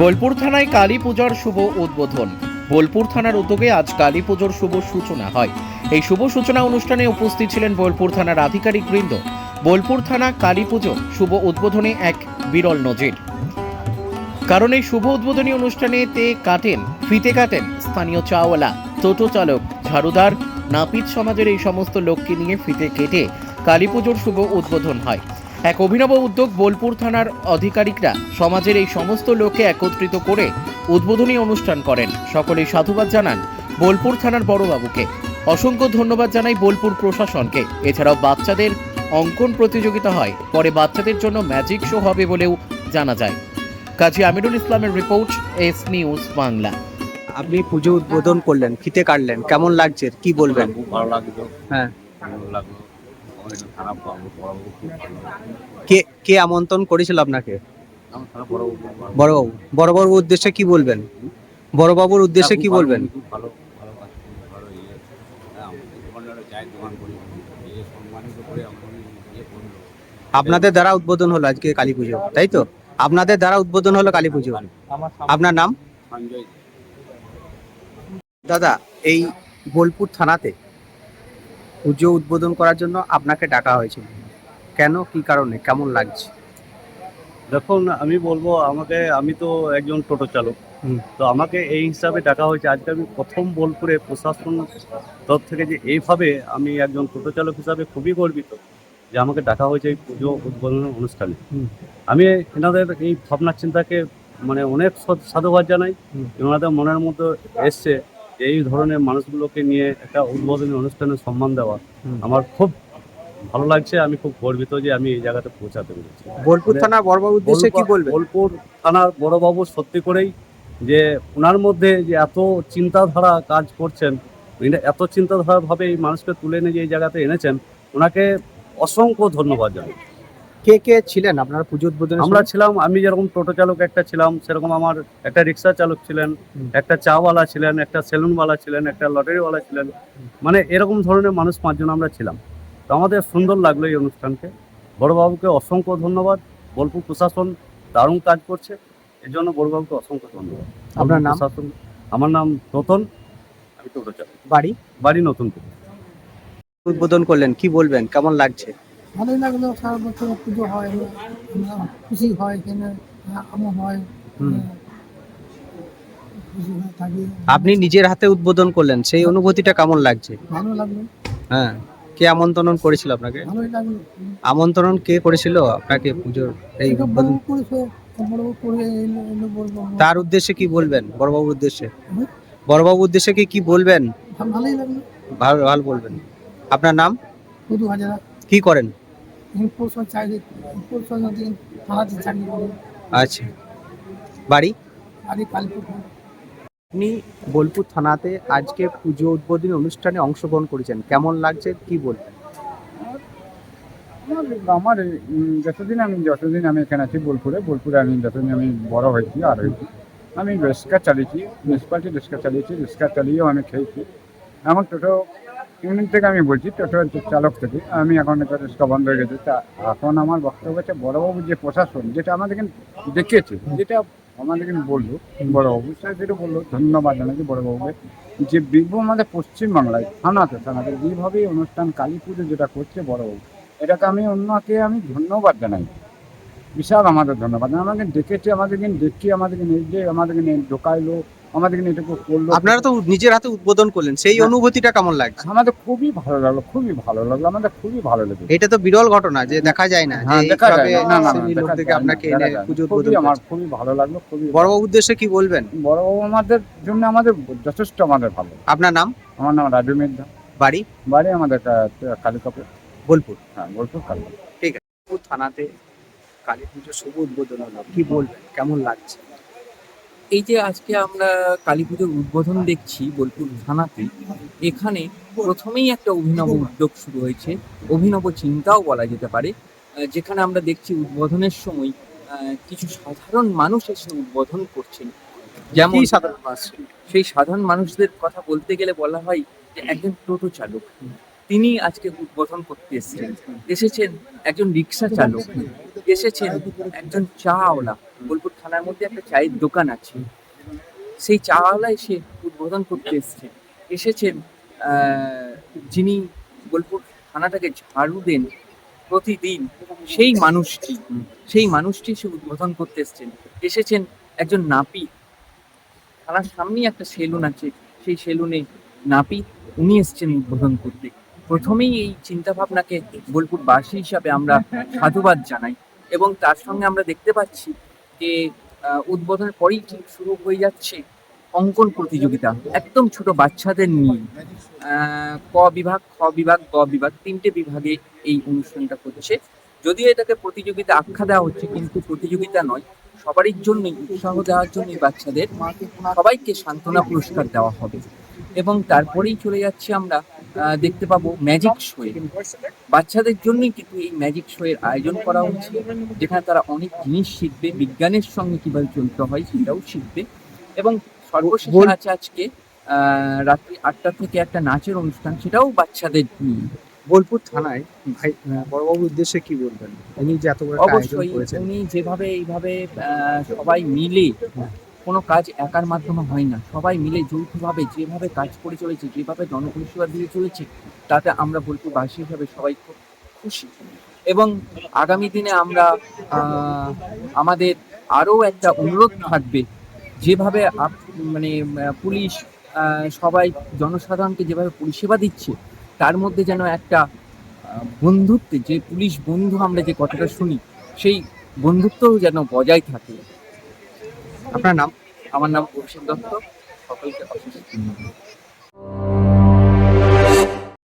বোলপুর থানায় কালী পূজার শুভ উদ্বোধন। বোলপুর থানার উদ্যোগে আজ কালী পুজোর শুভ সূচনা হয়। এই শুভ সূচনা অনুষ্ঠানে উপস্থিত ছিলেন বোলপুর থানার আধিকারিক বৃন্দ। বোলপুর থানা কালী পুজো শুভ উদ্বোধনে এক বিরল নজির। কারণ এই শুভ উদ্বোধনী অনুষ্ঠানে তে কাটেন, ফিতে কাটেন স্থানীয় চাওয়ালা, টোটো চালক, ঝাড়ুদার, নাপিত সমাজের এই সমস্ত লোককে নিয়ে ফিতে কেটে কালী পুজোর শুভ উদ্বোধন হয়। এক অভিনব উদ্যোগ বোলপুর থানার আধিকারিকরা সমাজের এই সমস্ত লোককে একত্রিত করে উদ্বোধনী অনুষ্ঠান করেন। সকলেই সাধুবাদ জানান বোলপুর থানার বড়বাবুকে। অসংখ্য ধন্যবাদ জানাই বোলপুর প্রশাসনকে। এছাড়াও বাচ্চাদের অঙ্কন প্রতিযোগিতা হয়। পরে বাচ্চাদের জন্য ম্যাজিক শো হবে বলেও জানা যায়। কাজী আমিরুল ইসলামের রিপোর্ট এস নিউজ বাংলা। আপনি পুজো উদ্বোধন করলেন ফিতে কাটলেন। কেমন লাগছে? কি বলবেন? ভালো লাগল। হ্যাঁ। ভালো লাগল। কে কে আমন্ত্রণ করেছিল আপনাকে বড়বাবু বড়বাবুর উদ্দেশ্যে কি বলবেন বড়বাবুর উদ্দেশ্যে কি বলবেন ইয়ে হ্যাঁ, ইয়ে ইয়ে আপনাদের দ্বারা উদ্বোধন হলো আজকে কালী পুজো তাই তো আপনাদের দ্বারা উদ্বোধন হলো কালী পুজো আপনার নাম দাদা এই বোলপুর থানাতে পুজো উদ্বোধন করার জন্য আপনাকে ডাকা হয়েছিল। কেন? কি কারণে? কেমন লাগছে? দেখুন আমি বলব আমাকে আমি তো একজন টোটো চালক। তো আমাকে এই হিসাবে ডাকা হয়েছে। আজকে আমি প্রথম বোলপুরে প্রশাসন তরফ থেকে যে এইভাবে আমি একজন টোটো চালক হিসাবে খুবই গর্বিত যে আমাকে ডাকা হয়েছে এই পুজো উদ্বোধনের অনুষ্ঠানে। আমি এনাদের এই ভাবনা চিন্তাকে মানে অনেক সাধুবাদ জানাই। হুম। ওনাদের মনের মধ্যে এসছে এই ধরনের মানুষগুলোকে নিয়ে একটা উদ্বোধনী অনুষ্ঠানে সম্মান দেওয়া আমার খুব ভালো লাগছে। আমি খুব গর্বিত যে আমি এই জায়গাতে পৌঁছাতে পেরেছি। বোলপুর থানার বড়বাবুর উদ্দেশ্যে কি বলবেন? বোলপুর থানার বড়বাবু সত্যি করেই যে ওনার মধ্যে যে এত চিন্তাধারা কাজ করছেন এত চিন্তাধারা ভাবে এই মানুষকে তুলে এনে যে এই জায়গাতে এনেছেন ওনাকে অসংখ্য ধন্যবাদ জানাই। কে কে ছিলেন? আপনার পুজো উদ্বোধনে আমরা ছিলাম আমি যেরকম টোটো চালক একটা ছিলাম সেরকম আমার একটা রিক্সা চালক ছিলেন। একটা চাওয়ালা ছিলেন একটা সেলুনওয়ালা ছিলেন একটা লটারিওয়ালা ছিলেন। মানে এরকম ধরনের মানুষ পাঁচজন আমরা ছিলাম। তো আমাদের সুন্দর লাগল এই অনুষ্ঠানকে। বড়বাবুকে অসংখ্য ধন্যবাদ। বোলপুর প্রশাসন দারুণ কাজ করছে। এর জন্য বড়বাবুকে অসংখ্য ধন্যবাদ। আপনার নাম? প্রশাসন আমার নাম রতন আমি টোটো চালক। বাড়ি? বাড়ি নতুন উদ্বোধন করলেন কি বলবেন? কেমন লাগছে? ভালোই লাগল সারা বছর পুজো হয় খুশি হয় এখানে আমও হয় আপনি নিজের হাতে উদ্বোধন করলেন সেই অনুভূতিটা কেমন লাগছে? ভালো লাগল। হ্যাঁ কে আমন্ত্রণ করেছিল আপনাকে? আমন্ত্রণ কে করেছিল আপনাকে পুজোর এই উদ্বোধন? তার উদ্দেশ্যে কি বলবেন বড়বাবুর উদ্দেশ্যে? বড়বাবুর উদ্দেশ্যে কি কি বলবেন? ভালো ভালো বলবেন। আপনার নাম? হাজারা কি করেন? আচ্ছা। বাড়ি? আপনি বোলপুর থানাতে আজকে পুজো উদ্বোধনী অনুষ্ঠানে অংশগ্রহণ করেছেন। কেমন লাগছে? কি বলবেন? আমার আমার যতদিন আমি যতদিন আমি এখানে আছি বোলপুরে বোলপুরে আমি যতদিন আমি বড় হয়েছি আর হয়েছি আমি রিক্সা চালিয়েছি মিউনিসিপালিটি রিক্সা চালিয়েছি রিক্সা চালিয়েও আমি খেয়েছি। এখন টোটো ইউনিট থেকে আমি বলছি টোটো চালক থেকে, আমি এখন রিক্সা বন্ধ হয়ে গেছে। তা এখন আমার বক্তব্য হচ্ছে, বড়বাবু যে প্রশাসন, যেটা আমাদেরকে দেখেছে যেটা আমাদেরকে বলল, বড়বাবু স্যার যেটা বলল, ধন্যবাদ জানাচ্ছি বড়বাবুকে, যে বীরভূম আমাদের পশ্চিমবাংলায়, থানাতে থানাতে যেভাবে অনুষ্ঠান, কালী পুজো যেটা করছে বড়বাবু, এটাকে আমি অন্যকে আমি ধন্যবাদ জানাই। বিশাল আমাদের ধন্যবাদ। আমাকে ডেকেছে, আমাদেরকে ডেকে আমাদেরকে নিজে আমাদেরকে ঢোকাইলো আমাদেরকে নিয়ে এটুকু করল। আপনারা তো নিজের হাতে উদ্বোধন করলেন সেই হ্যাঁ। অনুভূতিটা কেমন লাগছে? আমাদের খুবই ভালো লাগল খুবই ভালো লাগল আমাদের খুবই ভালো লেগেছে। এটা তো বিরল ঘটনা যে দেখা যায় না যে হ্যাঁ দেখা যায় না, না না শ্রেণির দেখা লোক থেকে আপনাকে এনে পুজো খুবই উদ্বোধন আমার খুবই ভালো লাগল খুবই বড়বাবুর উদ্দেশ্যে কি বলবেন? বড়বাবু আমাদের জন্য আমাদের যথেষ্ট আমাদের ভালো। আপনার নাম? আমার নাম রাজু মির্জা। বাড়ি? বাড়ি আমাদের কালিকাপুর বোলপুর। হ্যাঁ বোলপুর কালিকাপুর বোলপুর থানাতে কালী পুজো শুভ উদ্বোধন হলো কি বলবেন? কেমন লাগছে? এই যে আজকে আমরা কালী পুজোর উদ্বোধন দেখছি বোলপুর থানাতে এখানে প্রথমেই একটা অভিনব উদ্যোগ শুরু হয়েছে। অভিনব চিন্তাও বলা যেতে পারে। যেখানে আমরা দেখছি উদ্বোধনের সময় কিছু সাধারণ মানুষ এসে উদ্বোধন করছেন। যেমন সাধারণ মানুষ? সেই সাধারণ মানুষদের কথা বলতে গেলে বলা হয় যে একজন টোটো চালক। তিনি আজকে উদ্বোধন করতে এসেছেন। এসেছেন একজন রিক্সা চালক। এসেছেন একজন চাওয়ালা বোলপুর থানার মধ্যে একটা চায়ের দোকান আছে। সেই চাওয়ালা এসে উদ্বোধন করতে এসেছেন এসেছেন যিনি বোলপুর থানাটাকে ঝাড়ু দেন প্রতিদিন, সেই মানুষটি সেই মানুষটি সে উদ্বোধন করতে এসেছেন। এসেছেন একজন নাপিত। থানার সামনেই একটা সেলুন আছে। সেই সেলুনে নাপি উনি এসেছেন উদ্বোধন করতে। প্রথমেই এই চিন্তা ভাবনাকে বোলপুরবাসী হিসাবে আমরা সাধুবাদ জানাই। এবং তার সঙ্গে আমরা দেখতে পাচ্ছি যে উদ্বোধনের পরেই ঠিক শুরু হয়ে যাচ্ছে অঙ্কন প্রতিযোগিতা, একদম ছোট বাচ্চাদের নিয়ে। ক বিভাগ, খ বিভাগ, গ বিভাগ, তিনটে বিভাগে এই অনুষ্ঠানটা করছে যদিও এটাকে প্রতিযোগিতা আখ্যা দেওয়া হচ্ছে, কিন্তু প্রতিযোগিতা নয়, সবারই জন্যই, উৎসাহ দেওয়ার জন্য বাচ্চাদের সবাইকে সান্ত্বনা পুরস্কার দেওয়া হবে। এবং তারপরেই চলে যাচ্ছি আমরা দেখতে পাবো ম্যাজিক শো বাচ্চাদের জন্যই কিন্তু এই ম্যাজিক শো এর আয়োজন করা হচ্ছে যেখানে তারা অনেক জিনিস শিখবে বিজ্ঞানের সঙ্গে কীভাবে চলতে হয় সেটাও শিখবে। এবং সর্বশেষে আছে আজকে আহ, রাত্রি আটটা থেকে একটা নাচের অনুষ্ঠান সেটাও বাচ্চাদের নিয়ে। বোলপুর থানায় ভাই বড়বাবুর উদ্দেশ্যে কি বলবেন? উনি যে এত বড় আয়োজন অবশ্যই করেছেন। উনি যেভাবে এইভাবে আহ, সবাই মিলে কোনো কাজ একার মাধ্যমে হয় না। সবাই মিলে যৌথভাবে যেভাবে কাজ করে চলেছে, যেভাবে জনপরিষেবা দিয়ে চলেছে, তাতে আমরা বোলপুরবাসী হিসাবে সবাই খুব খুশি। এবং আগামী দিনে আমরা আমাদের আরও একটা অনুরোধ থাকবে, যেভাবে মানে পুলিশ সবাই জনসাধারণকে যেভাবে পরিষেবা দিচ্ছে, তার মধ্যে যেন একটা বন্ধুত্বে, যে পুলিশ বন্ধু আমরা যে কথাটা শুনি, সেই বন্ধুত্ব যেন বজায় থাকে। আপনার নাম? আমার নাম অভিষেক দত্ত। সকলকে অশেষ ধন্যবাদ।